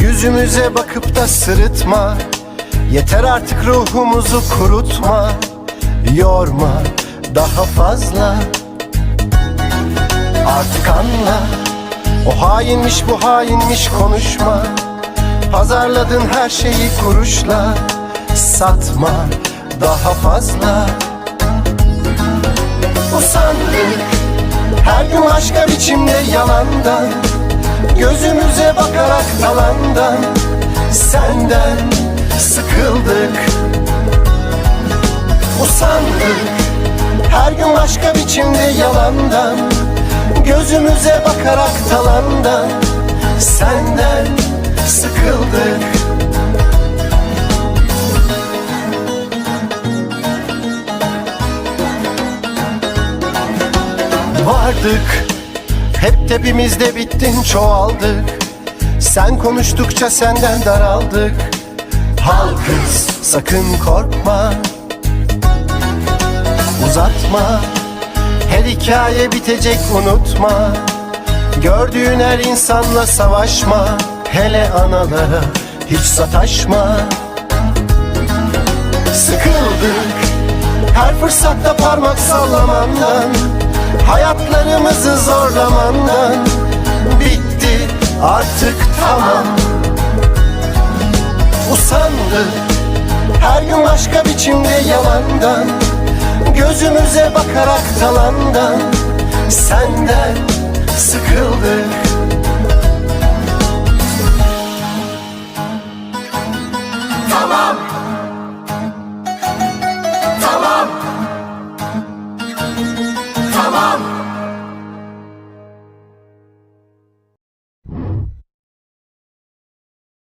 Yüzümüze bakıp da sırıtma. Yeter artık ruhumuzu kurutma. Yorma daha fazla. Artık anla. O hainmiş bu hainmiş konuşma. Pazarladın her şeyi kuruşla Satma daha fazla. Usandık. Her gün başka biçimde yalandan Gözümüze bakarak talandan Senden sıkıldık. Usandık her gün başka biçimde yalandan. Gözümüze bakarak talandan Senden sıkıldık. Vardık hep tepimizde bittin çoğaldık Sen konuştukça senden daraldık. Halkız sakın korkma. Uzatma. Her hikaye bitecek unutma. Gördüğün her insanla savaşma. Hele analara hiç sataşma. Sıkıldık. Her fırsatta parmak sallamandan Hayatlarımızı zorlamandan Bitti artık tamam. Usandı her gün başka biçimde yalandan Gözümüze bakarak talandan Senden sıkıldık. Tamam.